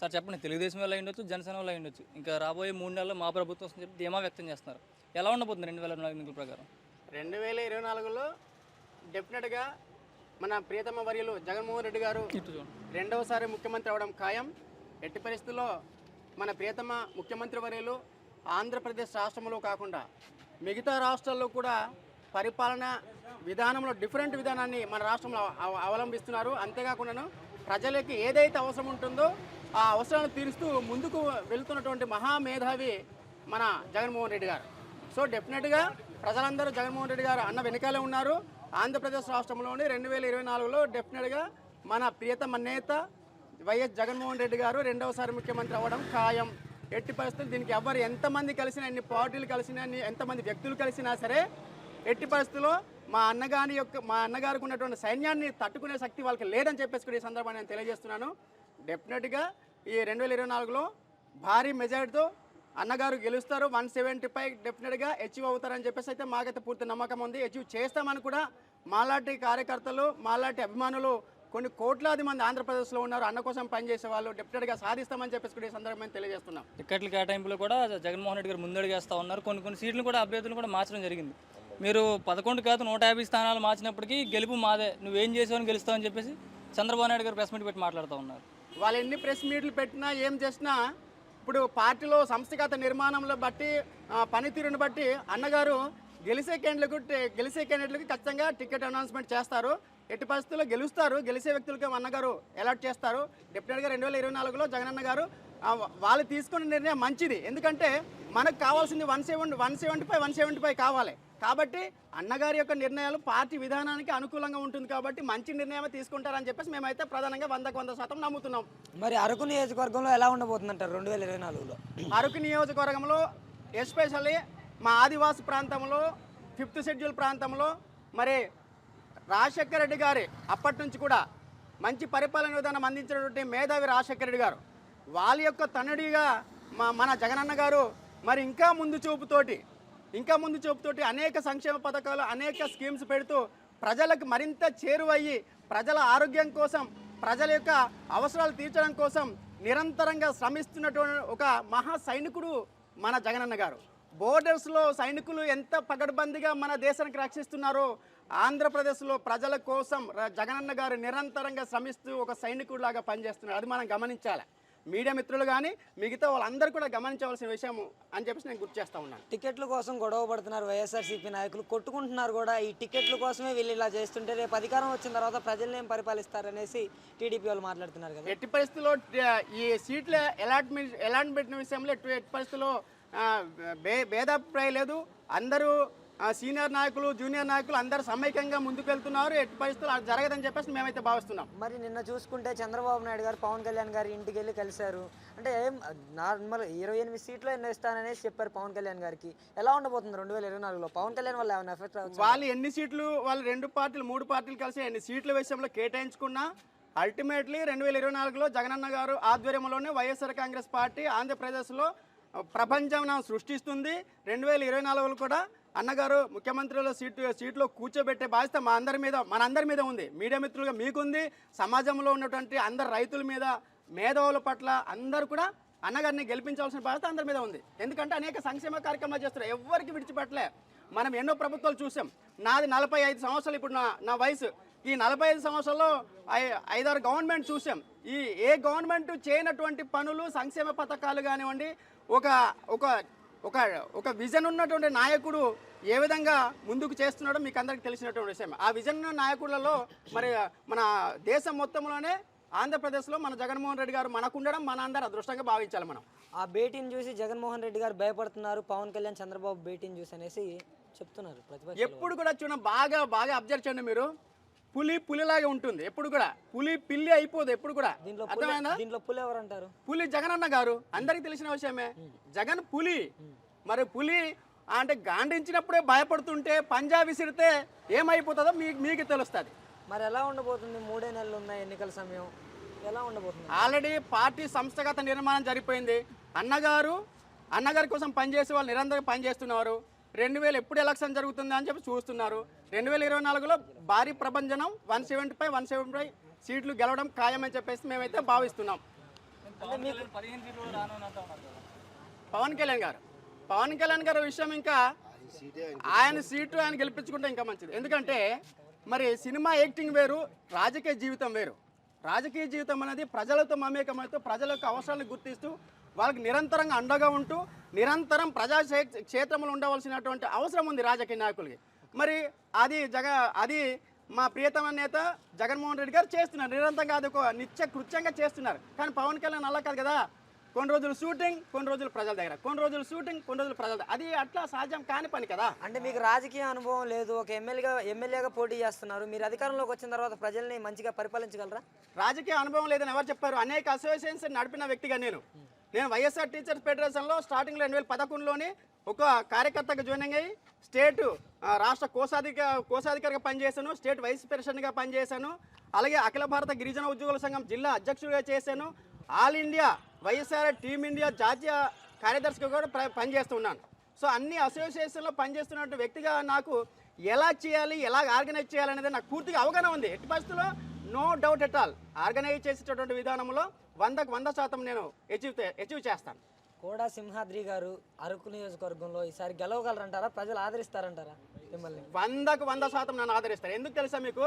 Sir చెప్పండి తెలుగుదేశం వల్ల ఉండొచ్చు జనసేన వల్ల ఉండొచ్చు. ఇంకా రాబోయే మూడు నెలల్లో మా ప్రభుత్వం వస్తుందని చెప్పి ధీమా వ్యక్తం చేస్తున్నారు. ఎలా ఉండబోతుంది రెండు వేల నాలుగు ఎన్నికల ప్రకారం? రెండు వేల ఇరవై నాలుగులో డెఫినెట్గా మన ప్రియతమ వర్యులు జగన్మోహన్ రెడ్డి గారు రెండవసారి ముఖ్యమంత్రి అవడం ఖాయం. ఎట్టి పరిస్థితుల్లో మన ప్రియతమ ముఖ్యమంత్రి వర్యులు ఆంధ్రప్రదేశ్ రాష్ట్రంలో కాకుండా మిగతా రాష్ట్రాల్లో కూడా పరిపాలన విధానంలో డిఫరెంట్ విధానాన్ని మన రాష్ట్రంలో అవ- అవలంబిస్తున్నారు. అంతేకాకుండాను ప్రజలకి ఏదైతే అవసరం ఉంటుందో ఆ అవసరాలను తీరుస్తూ ముందుకు వెళ్తున్నటువంటి మహామేధావి మన జగన్మోహన్ రెడ్డి గారు. సో డెఫినెట్గా ప్రజలందరూ జగన్మోహన్ రెడ్డి గారు అన్న వెనకాలే ఉన్నారు. ఆంధ్రప్రదేశ్ రాష్ట్రంలోని రెండు వేల ఇరవై నాలుగులో డెఫినెట్గా మన ప్రియతమ నేత వైఎస్ జగన్మోహన్ రెడ్డి గారు రెండవసారి ముఖ్యమంత్రి అవ్వడం ఖాయం. ఎట్టి పరిస్థితులు దీనికి ఎవరు ఎంతమంది కలిసినా ఎన్ని పార్టీలు కలిసినా ఎంతమంది వ్యక్తులు కలిసినా సరే ఎట్టి పరిస్థితుల్లో మా అన్నగారి యొక్క మా అన్నగారికి ఉన్నటువంటి సైన్యాన్ని తట్టుకునే శక్తి వాళ్ళకి లేదని చెప్పేసి కూడా ఈ సందర్భాన్ని నేను తెలియజేస్తున్నాను. డెఫినెట్గా ఈ రెండు వేల ఇరవై నాలుగులో భారీ మెజార్టీతో అన్నగారు గెలుస్తారు. వన్ సెవెంటీ ఫైవ్ డెఫినెట్గా అచీవ్ అవుతారని చెప్పేసి అయితే మాకైతే పూర్తి నమ్మకం ఉంది. అచీవ్ చేస్తామని కూడా మాలాంటి కార్యకర్తలు మాలాంటి అభిమానులు కొన్ని కోట్లాది మంది ఆంధ్రప్రదేశ్లో ఉన్నారు. అన్న కోసం పనిచేసే వాళ్ళు డెఫినెట్గా సాధిస్తామని చెప్పేసి కూడా ఈ సందర్భంగా తెలియజేస్తున్నాం. టికెట్ల కేటాయింపులో కూడా జగన్మోహన్ రెడ్డి గారు ముందడుగేస్తూ ఉన్నారు. కొన్ని కొన్ని సీట్లు కూడా అభ్యర్థులు కూడా మార్చడం జరిగింది. మీరు పదకొండు కాదు నూట యాభై స్థానాలు మార్చినప్పటికీ గెలుపు మాదే. నువ్వేం చేసావని గెలుస్తావని చెప్పేసి చంద్రబాబు నాయుడు గారు ప్రెస్ మీట్ పెట్టి మాట్లాడుతూ ఉన్నారు. వాళ్ళు ఎన్ని ప్రెస్ మీట్లు పెట్టినా ఏం చేసినా ఇప్పుడు పార్టీలో సంస్థాగత నిర్మాణంలో బట్టి పనితీరుని బట్టి అన్నగారు గెలిచే క్యాండిడేట్లకు గెలిచే క్యాండిడేట్లకు ఖచ్చితంగా టికెట్ అనౌన్స్మెంట్ చేస్తారు. ఎట్టి పరిస్థితుల్లో గెలుస్తారు. గెలిచే వ్యక్తులకి అన్నగారు అలాట్ చేస్తారు. డెఫినెట్గా రెండు వేల ఇరవై నాలుగులో జగనన్న గారు వాళ్ళు తీసుకున్న నిర్ణయం మంచిది. ఎందుకంటే మనకు కావాల్సింది one seventy one seventy five one seventy five కావాలి. కాబట్టి అన్నగారి యొక్క నిర్ణయాలు పార్టీ విధానానికి అనుకూలంగా ఉంటుంది కాబట్టి మంచి నిర్ణయమే తీసుకుంటారని చెప్పేసి మేమైతే ప్రధానంగా వందకు వంద శాతం నమ్ముతున్నాం. మరి అరకు నియోజకవర్గంలో ఎలా ఉండబోతుందంటారు రెండు వేల ఇరవై నాలుగులో? అరకు నియోజకవర్గంలో ఎస్పెషల్లీ మా ఆదివాసి ప్రాంతంలో ఫిఫ్త్ షెడ్యూల్ ప్రాంతంలో మరి రాజశేఖర రెడ్డి గారి అప్పటి నుంచి కూడా మంచి పరిపాలన విధానం అందించినటువంటి మేధావి రాజశేఖర రెడ్డి గారు. వాళ్ళ యొక్క తనడిగా మా మన జగనన్న గారు మరి ఇంకా ముందు చూపుతోటి ఇంకా ముందు చూపుతోటి అనేక సంక్షేమ పథకాలు అనేక స్కీమ్స్ పెడుతూ ప్రజలకు మరింత చేరువయ్యి ప్రజల ఆరోగ్యం కోసం ప్రజల యొక్క అవసరాలు తీర్చడం కోసం నిరంతరంగా శ్రమిస్తున్నటువంటి ఒక మహా సైనికుడు మన జగనన్న గారు. బోర్డర్స్లో సైనికులు ఎంత పగడ్బందీగా మన దేశానికి రక్షిస్తున్నారో ఆంధ్రప్రదేశ్లో ప్రజల కోసం జగనన్న గారు నిరంతరంగా శ్రమిస్తూ ఒక సైనికుడిలాగా పనిచేస్తున్నారు. అది మనం గమనించాలి. మీడియా మిత్రులు కానీ మిగతా వాళ్ళందరూ కూడా గమనించవలసిన విషయం అని చెప్పేసి నేను గుర్తు చేస్తా ఉన్నాను. టికెట్ల కోసం గొడవ పడుతున్నారు వైఎస్ఆర్సీపీ నాయకులు. కొట్టుకుంటున్నారు కూడా. ఈ టికెట్ల కోసమే వీళ్ళు ఇలా చేస్తుంటే రేపు అధికారం వచ్చిన తర్వాత ప్రజల్ని ఏం పరిపాలిస్తారనేసి టీడీపీ వాళ్ళు మాట్లాడుతున్నారు కదా. ఎట్టి పరిస్థితుల్లో ఈ సీట్ల అలాట్మెంట్ అలాట్మెంట్ విషయంలో ఎట్టి ఎట్టి పరిస్థితుల్లో భే భేదాభిప్రాయం లేదు. అందరూ సీనియర్ నాయకులు జూనియర్ నాయకులు అందరూ సమైక్యంగా ముందుకు వెళ్తున్నారు. ఎట్టి పరిస్థితులు అది జరగదని చెప్పేసి మేమైతే భావిస్తున్నాం. మరి నిన్న చూసుకుంటే చంద్రబాబు నాయుడు గారు పవన్ కళ్యాణ్ గారి ఇంటికి వెళ్ళి కలిశారు. అంటే ఏం నార్మల్ ఇరవై ఎనిమిది సీట్లు ఎన్నో ఇస్తాననేసి చెప్పారు పవన్ కళ్యాణ్ గారికి. ఎలా ఉండబోతుంది రెండు వేల ఇరవై నాలుగులో? పవన్ కళ్యాణ్ వల్ల ఏమైనా ఎఫెక్ట్ వాళ్ళు ఎన్ని సీట్లు వాళ్ళు రెండు పార్టీలు మూడు పార్టీలు కలిసి ఎన్ని సీట్ల విషయంలో కేటాయించుకున్నా అల్టిమేట్లీ రెండు వేల ఇరవై నాలుగులో జగనన్న గారు ఆధ్వర్యంలోనే వైఎస్ఆర్ కాంగ్రెస్ పార్టీ ఆంధ్రప్రదేశ్లో ప్రపంచం సృష్టిస్తుంది. రెండు వేల ఇరవై నాలుగులో కూడా అన్నగారు ముఖ్యమంత్రిలో సీటు సీట్లో కూర్చోబెట్టే బాధ్యత మా అందరి మీద మన అందరి మీద ఉంది. మీడియా మిత్రులుగా మీకుంది. సమాజంలో ఉన్నటువంటి అందరు రైతుల మీద మేధావుల పట్ల అందరు కూడా అన్నగారిని గెలిపించాల్సిన బాధ్యత అందరి మీద ఉంది. ఎందుకంటే అనేక సంక్షేమ కార్యక్రమాలు చేస్తున్నారు. ఎవరికి విడిచిపెట్టలే. మనం ఎన్నో ప్రభుత్వాలు చూసాం. నాది నలభై ఐదు సంవత్సరాలు ఇప్పుడు నా నా వయసు. ఈ నలభై ఐదు సంవత్సరాల్లో ఐ- ఐదారు గవర్నమెంట్ చూసాం. ఈ ఏ గవర్నమెంట్ చేయనటువంటి పనులు సంక్షేమ పథకాలు కానివ్వండి ఒక ఒక ఒక ఒక విజన్ ఉన్నటువంటి నాయకుడు ఏ విధంగా ముందుకు చేస్తున్నాడో మీకు అందరికీ తెలిసినటువంటి విషయం. ఆ విజన్ ఉన్న నాయకులలో మరి మన దేశం మొత్తంలోనే ఆంధ్రప్రదేశ్లో మన జగన్మోహన్ రెడ్డి గారు మనకు ఉండడం మన అందరు అదృష్టంగా భావించాలి మనం. ఆ భేటీని చూసి జగన్మోహన్ రెడ్డి గారు భయపడుతున్నారు పవన్ కళ్యాణ్ చంద్రబాబు భేటీని చూసి అనేసి చెప్తున్నారు ఎప్పుడు కూడా చూడండి బాగా బాగా అబ్జర్వ్ చేయండి మీరు. పులి పులిలాగే ఉంటుంది. ఎప్పుడు కూడా. పులి పిల్లి అయిపోదు ఎప్పుడు కూడా. దీంట్లో పులి అర్థమైందా? దీంట్లో పులి ఎవరు అంటారు పులి జగనన్న గారు. అందరికీ తెలిసిన విషయమే. జగన్ పులి. మరి పులి అంటే గాండించినప్పుడే భయపడుతుంటే పంజా విసిరితే ఏమైపోతుందో మీకు మీకు తెలుస్తుంది. మరి ఎలా ఉండబోతుంది? మూడే నెలలు ఉన్నాయి ఎన్నికల సమయం ఎలా ఉండబోతుంది? ఆల్రెడీ పార్టీ సంస్థగత నిర్మాణం జరిగిపోయింది. అన్నగారు అన్నగారి కోసం పనిచేసే వాళ్ళు నిరంతరం పనిచేస్తున్నారు. రెండు వేలు ఎప్పుడు ఎలక్షన్ జరుగుతుంది అని చెప్పి చూస్తున్నారు. రెండు వేల ఇరవై నాలుగులో భారీ ప్రభంజనం one seventy five one seventy five సీట్లు గెలవడం ఖాయమని చెప్పేసి మేమైతే భావిస్తున్నాం. పవన్ కళ్యాణ్ గారు. పవన్ కళ్యాణ్ గారి విషయం ఇంకా ఆయన సీటు ఆయన గెలిపించుకుంటే ఇంకా మంచిది. ఎందుకంటే మరి సినిమా యాక్టింగ్ వేరు రాజకీయ జీవితం వేరు. రాజకీయ జీవితం అనేది ప్రజలతో మమేకమవుతూ ప్రజల యొక్క అవసరాలను గుర్తిస్తూ వాళ్ళకి నిరంతరంగా అండగా ఉంటూ నిరంతరం ప్రజా క్షే- క్షేత్రంలో ఉండవలసినటువంటి అవసరం ఉంది రాజకీయ నాయకులకి. మరి అది జగ అది మా ప్రియతమ నేత జగన్మోహన్ రెడ్డి గారు చేస్తున్నారు. నిరంతరంగా అది ఒక నిత్య కృత్యంగా చేస్తున్నారు. కానీ పవన్ కళ్యాణ్ అలా కాదు కదా. కొన్ని రోజులు షూటింగ్ కొన్ని రోజులు ప్రజల దగ్గర. కొన్ని రోజులు షూటింగ్ కొన్ని రోజులు ప్రజల దగ్గర. అది అట్లా సాధ్యం కాని పని కదా. అంటే మీకు రాజకీయ అనుభవం లేదు. ఒక ఎమ్మెల్యేగా ఎమ్మెల్యేగా పోటీ చేస్తున్నారు. మీరు అధికారంలోకి వచ్చిన తర్వాత ప్రజల్ని మంచిగా పరిపాలించగలరా? రాజకీయ అనుభవం లేదని ఎవరు చెప్పారు? అనేక అసోసియేషన్స్ నడిపిన వ్యక్తిగా నేను. నేను వైఎస్ఆర్ టీచర్స్ ఫెడరేషన్లో స్టార్టింగ్లో రెండు వేల పదకొండులోనే ఒక కార్యకర్తగా జాయినింగ్ అయ్యి స్టేట్ రాష్ట్ర కోశాధిక కోశాధికారిగా పనిచేశాను స్టేట్ వైస్ ప్రెసిడెంట్గా పనిచేశాను అలాగే అఖిల భారత గిరిజన ఉద్యోగుల సంఘం జిల్లా అధ్యక్షుడిగా చేశాను. ఆల్ ఇండియా వైఎస్ఆర్ టీమిండియా జాతీయ కార్యదర్శిగా కూడా పనిచేస్తున్నాను. సో అన్ని అసోసియేషన్లో పనిచేస్తున్నటువంటి వ్యక్తిగా నాకు ఎలా చేయాలి ఎలా ఆర్గనైజ్ చేయాలనేది నాకు పూర్తిగా అవగాహన ఉంది. ఎట్టి పరిస్థితుల్లో no doubt at all. Organise చేసేటటువంటి విధానంలో వందకు వంద శాతం నేను అచీవ్ అచీవ్ చేస్తాను. కోడా సింహాద్రి గారు అరకు నియోజకవర్గంలో ఈసారి గెలవగలరంటారా? ప్రజలు ఆదరిస్తారంటారా మిమ్మల్ని? వందకు వంద శాతం నన్ను ఆదరిస్తారు. ఎందుకు తెలుసా మీకు?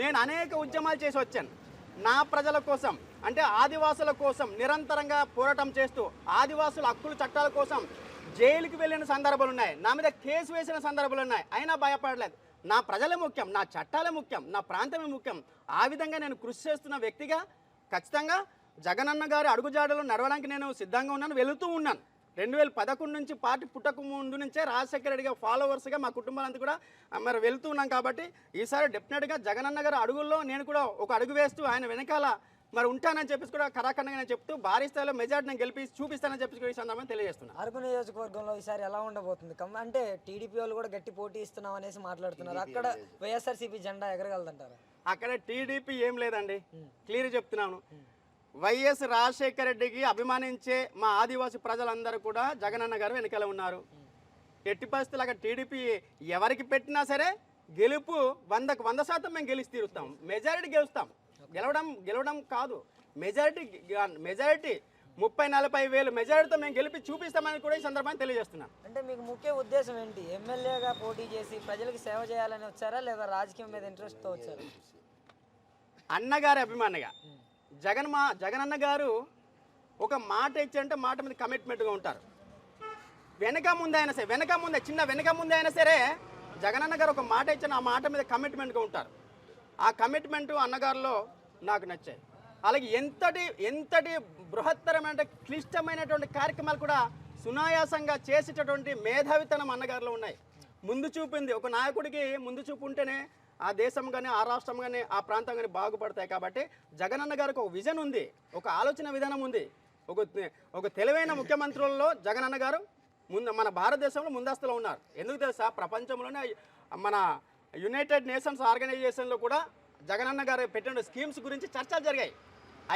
నేను అనేక ఉద్యమాలు చేసి వచ్చాను. నా ప్రజల కోసం అంటే ఆదివాసుల కోసం నిరంతరంగా పోరాటం చేస్తూ ఆదివాసుల హక్కుల చట్టాల కోసం జైలుకి వెళ్ళిన సందర్భాలు ఉన్నాయి. నా మీద కేసు వేసిన సందర్భాలు ఉన్నాయి. అయినా భయపడలేదు. నా ప్రజలే ముఖ్యం నా చట్టాలే ముఖ్యం నా ప్రాంతమే ముఖ్యం. ఆ విధంగా నేను కృషి చేస్తున్న వ్యక్తిగా ఖచ్చితంగా జగనన్న గారి అడుగుజాడలు నడవడానికి నేను సిద్ధంగా ఉన్నాను వెళుతూ ఉన్నాను. రెండు వేల పదకొండు నుంచి పార్టీ పుట్టక ముందు నుంచే రాజశేఖర రెడ్డిగా ఫాలోవర్స్గా మా కుటుంబాలంతా కూడా మరి వెళుతూ ఉన్నాం కాబట్టి ఈసారి డెఫినెట్గా జగనన్న గారి అడుగుల్లో నేను కూడా ఒక అడుగు వేస్తూ ఆయన వెనకాల మరి ఉంటానని చెప్పేసి కూడా కరాఖండంగా నేను చెప్తూ భారీ స్థాయిలో మెజార్టీ నేను గెలిపి చూపిస్తానని చెప్పేసి కూడా ఈ సందర్భంగా తెలియజేస్తున్నాను అరకు నియోజకవర్గంలో ఈసారి ఎలా ఉండబోతుంది? అంటే టీడీపీ వాళ్ళు కూడా గట్టి పోటీ ఇస్తున్నాం అనేసి మాట్లాడుతున్నారు. అక్కడ వైఎస్ఆర్సీపీ జెండా ఎగరగలదంటారా? అక్కడ టీడీపీ ఏం లేదండి. క్లియర్ చెప్తున్నాను. వైఎస్ రాజశేఖర రెడ్డికి అభిమానించే మా ఆదివాసీ ప్రజలందరూ కూడా జగనన్న గారు వెనకాల ఉన్నారు. ఎట్టి పరిస్థితులు అక్కడ టీడీపీ ఎవరికి పెట్టినా సరే గెలుపు వందకు వంద శాతం మేము గెలిచి తీరుస్తాం. మెజారిటీ గెలుస్తాం. గెలవడం గెలవడం కాదు. మెజారిటీ మెజారిటీ ముప్పై నలభై వేలు మెజారిటీతో మేము గెలిపి చూపిస్తామని కూడా ఈ సందర్భంగా తెలియజేస్తున్నాం. అంటే మీకు ముఖ్య ఉద్దేశం ఏంటి? ఎమ్మెల్యేగా పోటీ చేసి ప్రజలకు సేవ చేయాలని వచ్చారా లేదా రాజకీయం మీద ఇంట్రెస్ట్తో వచ్చారా? అన్నగారి అభిమానిగా. జగన్ మా జగనన్న గారు ఒక మాట ఇచ్చారంటే మాట మీద కమిట్మెంట్గా ఉంటారు. వెనక ముందు అయినా సరే వెనక ముందే చిన్న వెనక ముందే అయినా సరే జగనన్న గారు ఒక మాట ఇచ్చిన ఆ మాట మీద కమిట్మెంట్గా ఉంటారు. ఆ కమిట్మెంట్ అన్నగారిలో నాకు నచ్చాయి. అలాగే ఎంతటి ఎంతటి బృహత్తరమైన క్లిష్టమైనటువంటి కార్యక్రమాలు కూడా సునాయాసంగా చేసేటటువంటి మేధావితనం అన్నగారిలో ఉన్నాయి. ముందు చూపింది ఒక నాయకుడికి ముందు చూపు ఉంటేనే ఆ దేశం కానీ ఆ రాష్ట్రం కానీ ఆ ప్రాంతం కానీ బాగుపడతాయి కాబట్టి జగనన్న గారికి ఒక విజన్ ఉంది ఒక ఆలోచన విధానం ఉంది. ఒక ఒక తెలివైన ముఖ్యమంత్రులలో జగనన్న గారు ముందు మన భారతదేశంలో ముందస్తులో ఉన్నారు. ఎందుకు తెలుసా? ప్రపంచంలోనే మన యునైటెడ్ నేషన్స్ ఆర్గనైజేషన్లో కూడా జగనన్న గారు పెట్టిన స్కీమ్స్ గురించి చర్చలు జరిగాయి.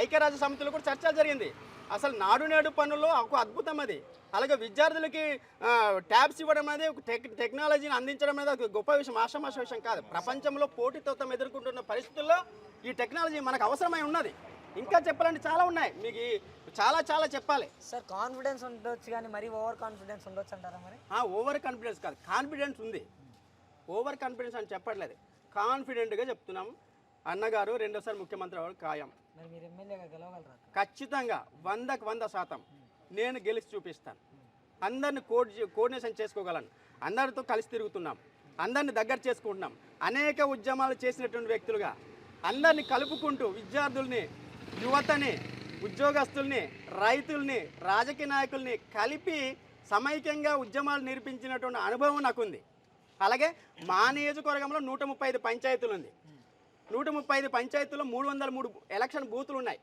ఐక్యరాజ్య సమితిలో కూడా చర్చ జరిగింది. అసలు నాడు నేడు పనుల్లో ఒక అద్భుతం అది. అలాగే విద్యార్థులకి ట్యాబ్స్ ఇవ్వడం అనేది ఒక టెక్ టెక్నాలజీని అందించడం అనేది ఒక గొప్ప విషయం ఆషామాష విషయం కాదు. ప్రపంచంలో పోటీతత్వం ఎదుర్కొంటున్న పరిస్థితుల్లో ఈ టెక్నాలజీ మనకు అవసరమై ఉన్నది. ఇంకా చెప్పాలంటే చాలా ఉన్నాయి. మీకు చాలా చాలా చెప్పాలి. సార్ కాన్ఫిడెన్స్ ఉండొచ్చు కానీ మరీ ఓవర్ కాన్ఫిడెన్స్ ఉండొచ్చు అంటారా మరి? ఓవర్ కాన్ఫిడెన్స్ కాదు. కాన్ఫిడెన్స్ ఉంది. ఓవర్ కాన్ఫిడెన్స్ అని చెప్పట్లేదు. కాన్ఫిడెంట్గా చెప్తున్నాం అన్నగారు రెండోసారి ముఖ్యమంత్రి అవ్వడం ఖాయం. ఖచ్చితంగా వందకు వంద శాతం నేను గెలిచి చూపిస్తాను. అందరిని కోడ్ కోఆర్డినేషన్ చేసుకోగలను. అందరితో కలిసి తిరుగుతున్నాం. అందరిని దగ్గర చేసుకుంటున్నాం. అనేక ఉద్యమాలు చేసినటువంటి వ్యక్తులుగా అందరిని కలుపుకుంటూ విద్యార్థుల్ని యువతని ఉద్యోగస్తుల్ని రైతుల్ని రాజకీయ నాయకుల్ని కలిపి సమైక్యంగా ఉద్యమాలు నిర్పించినటువంటి అనుభవం నాకుంది. అలాగే మా నియోజకవర్గంలో నూట ముప్పై ఐదు పంచాయతీలు ఉంది నూట ముప్పై ఐదు పంచాయతీల్లో మూడు వందల మూడు ఎలక్షన్ బూతులు ఉన్నాయి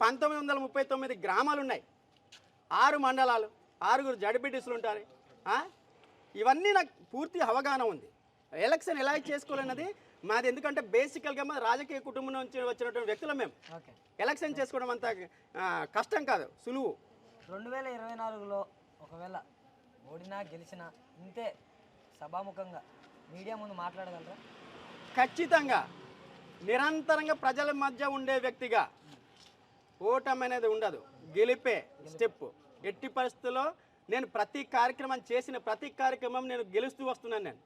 పంతొమ్మిది వందల ముప్పై తొమ్మిది గ్రామాలు ఉన్నాయి ఆరు మండలాలు ఆరుగురు జడ్పీటీసులు ఉంటారు? ఇవన్నీ నాకు పూర్తి అవగాహన ఉంది. ఎలక్షన్ ఎలా చేసుకోవాలన్నది మాది ఎందుకంటే బేసికల్గా మా రాజకీయ కుటుంబం నుంచి వచ్చినటువంటి వ్యక్తులం మేము. ఓకే. ఎలక్షన్ చేసుకోవడం అంత కష్టం కాదు సులువు. రెండు వేల ఇరవై నాలుగులో ఒకవేళ ఓడినా గెలిచినా ఇంతే సభాముఖంగా మీడియా ముందు మాట్లాడగలరా? ఖచ్చితంగా. నిరంతరంగా ప్రజల మధ్య ఉండే వ్యక్తిగా ఓటమి అనేది ఉండదు. గెలిపే స్టెప్. ఎట్టి పరిస్థితుల్లో నేను ప్రతి కార్యక్రమం చేసిన ప్రతి కార్యక్రమం నేను గెలుస్తూ వస్తున్నాను నేను.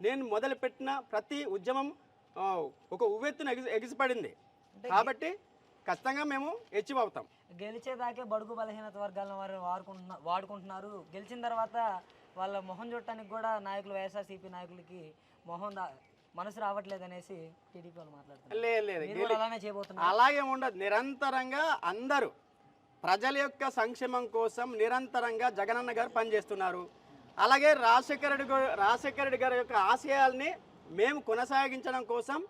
నేను మొదలుపెట్టిన ప్రతి ఉద్యమం ఒక ఉవ్వెత్తున ఎగిసి ఎగిసిపడింది. కాబట్టి ఖచ్చితంగా మేము అచీవ్ అవుతాం. గెలిచేదాకే బడుగు బలహీనత వర్గాలను వారు వాడుకుంటున్నా వాడుకుంటున్నారు. గెలిచిన తర్వాత వాళ్ళ మొహం చూడటానికి కూడా నాయకులు వైఎస్ఆర్సీపీ నాయకులకి మొహం దా మనసు రావట్లేదు అనేసి టీడీపీ వాళ్ళు మాట్లాడుతున్నారు. లేదు లేదు. మీరు కూడా అలానే చేయబోతున్నారు. అలాగే ఉండదు. నిరంతరంగా అందరూ ప్రజల యొక్క సంక్షేమం కోసం నిరంతరంగా జగనన్న గారు పనిచేస్తున్నారు. అలాగే రాజశేఖర రెడ్డి గారు రాజశేఖర రెడ్డి గారి యొక్క ఆశయాల్ని మేము కొనసాగించడం కోసం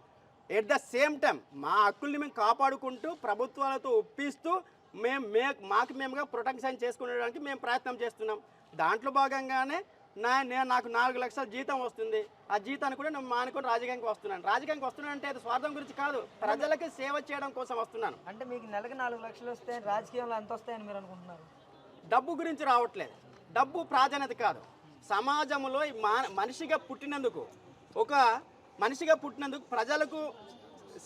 ఎట్ ద సేమ్ టైం మా హక్కుల్ని మేము కాపాడుకుంటూ ప్రభుత్వాలతో ఒప్పిస్తూ మేము మే మాకు మేముగా ప్రొటెక్షన్ చేసుకునేడానికి మేము ప్రయత్నం చేస్తున్నాం. దాంట్లో భాగంగానే నా నేను నాకు నాలుగు లక్షల జీతం వస్తుంది. ఆ జీతాన్ని కూడా నేను మానుకొని రాజకీయానికి వస్తున్నాను. రాజకీయానికి వస్తున్నాను అంటే అది స్వార్థం గురించి కాదు. ప్రజలకి సేవ చేయడం కోసం వస్తున్నాను. అంటే మీకు నెలకు నాలుగు లక్షలు వస్తే రాజకీయంలో ఎంత వస్తాయని మీరు అనుకుంటున్నారు? డబ్బు గురించి రావట్లేదు. డబ్బు ప్రాధాన్యత కాదు. సమాజంలో మనిషిగా పుట్టినందుకు ఒక మనిషిగా పుట్టినందుకు ప్రజలకు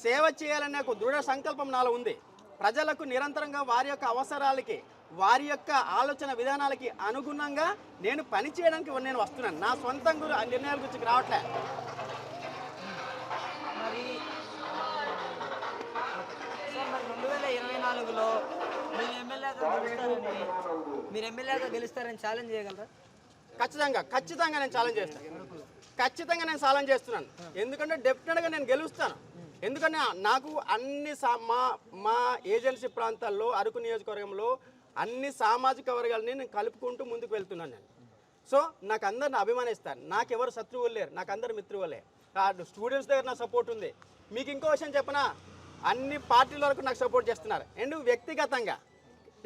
సేవ చేయాలనే ఒక దృఢ సంకల్పం నాలో ఉంది. ప్రజలకు నిరంతరంగా వారి యొక్క అవసరాలకి వారి యొక్క ఆలోచన విధానాలకి అనుగుణంగా నేను పని చేయడానికి నేను వస్తున్నాను. నా సొంతం గురి ఆ నిర్ణయాల గురించి రావట్లే. మరి రెండు వేల ఇరవై నాలుగులో మీరు ఎమ్మెల్యేగా గెలుస్తారని మీరు ఎమ్మెల్యేగా గెలుస్తారని ఛాలెంజ్ చేయగలరా? ఖచ్చితంగా ఖచ్చితంగా నేను ఛాలెంజ్ చేస్తాను. ఖచ్చితంగా నేను ఛాలెంజ్ చేస్తున్నాను. ఎందుకంటే డెఫినెట్గా నేను గెలుస్తాను. ఎందుకంటే నాకు అన్ని మా మా ఏజెన్సీ ప్రాంతాల్లో అరకు నియోజకవర్గంలో అన్ని సామాజిక వర్గాలని నేను కలుపుకుంటూ ముందుకు వెళ్తున్నాను నేను. సో నాకు అందరిని అభిమానిస్తాను నాకు ఎవరు శత్రువులు లేరు. నాకు అందరు మిత్రువులే స్టూడెంట్స్ దగ్గర నా సపోర్ట్ ఉంది. మీకు ఇంకో విషయం చెప్పనా? అన్ని పార్టీల వరకు నాకు సపోర్ట్ చేస్తున్నారు. అండ్ వ్యక్తిగతంగా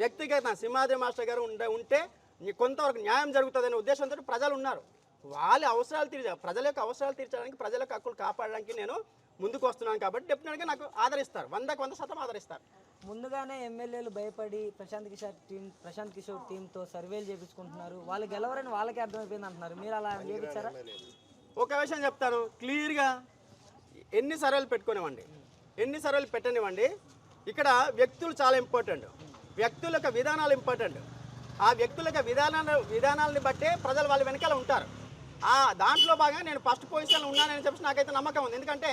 వ్యక్తిగత సింహాద్రి మాస్టర్ గారు ఉండే ఉంటే నీ కొంతవరకు న్యాయం జరుగుతుందనే ఉద్దేశంతో ప్రజలు ఉన్నారు. వాళ్ళ అవసరాలు తీర్చ ప్రజల యొక్క అవసరాలు తీర్చడానికి ప్రజల యొక్క హక్కులు కాపాడడానికి నేను ముందుకు వస్తున్నాను కాబట్టి డెఫినెట్గా నాకు ఆదరిస్తారు. వందకు వంద శాతం ఆదరిస్తారు. ముందుగానే ఎమ్మెల్యేలు భయపడి ప్రశాంత్ కిషోర్ టీం ప్రశాంత్ కిషోర్ టీంతో సర్వేలు చేపించుకుంటున్నారు. వాళ్ళు గెలవరని వాళ్ళకే అర్థమైపోయింది అంటున్నారు. మీరు అలా చేపించారా ఒక విషయం చెప్తాను. క్లియర్గా ఎన్ని సర్వేలు పెట్టుకునేవ్వండి ఎన్ని సర్వేలు పెట్టనివ్వండి ఇక్కడ వ్యక్తులు చాలా ఇంపార్టెంట్ వ్యక్తుల యొక్క విధానాలు ఇంపార్టెంట్ ఆ వ్యక్తుల యొక్క విధానాల విధానాలని బట్టే ప్రజలు వాళ్ళ వెనకాల ఉంటారు. ఆ దాంట్లో భాగంగా నేను ఫస్ట్ పొజిషన్లో ఉన్నానని చెప్పి నాకైతే నమ్మకం ఉంది. ఎందుకంటే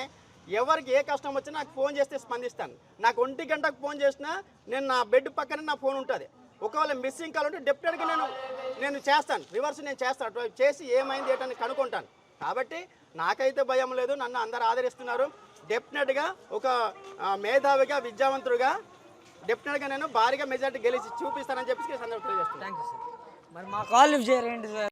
ఎవరికి ఏ కష్టం వచ్చినా నాకు ఫోన్ చేస్తే స్పందిస్తాను. నాకు ఒంటి గంటకు ఫోన్ చేసినా నేను నా బెడ్ పక్కనే నా ఫోన్ ఉంటుంది. ఒకవేళ మిస్సింగ్ కాల్ ఉంటే డెఫినెట్గా నేను నేను చేస్తాను. రివర్స్ నేను చేస్తాను చేసి ఏమైంది ఏంటని కనుక్కుంటాను. కాబట్టి నాకైతే భయం లేదు. నన్ను అందరు ఆదరిస్తున్నారు. డెఫినెట్గా ఒక మేధావిగా విద్యావంతుడుగా డెఫినెట్గా నేను భారీగా మెజార్టీ గెలిచి చూపిస్తానని చెప్పేసి సందర్భం సందర్భంగా థ్యాంక్ యూ సార్ మరి మా కాల్ లిఫ్ట్ సార్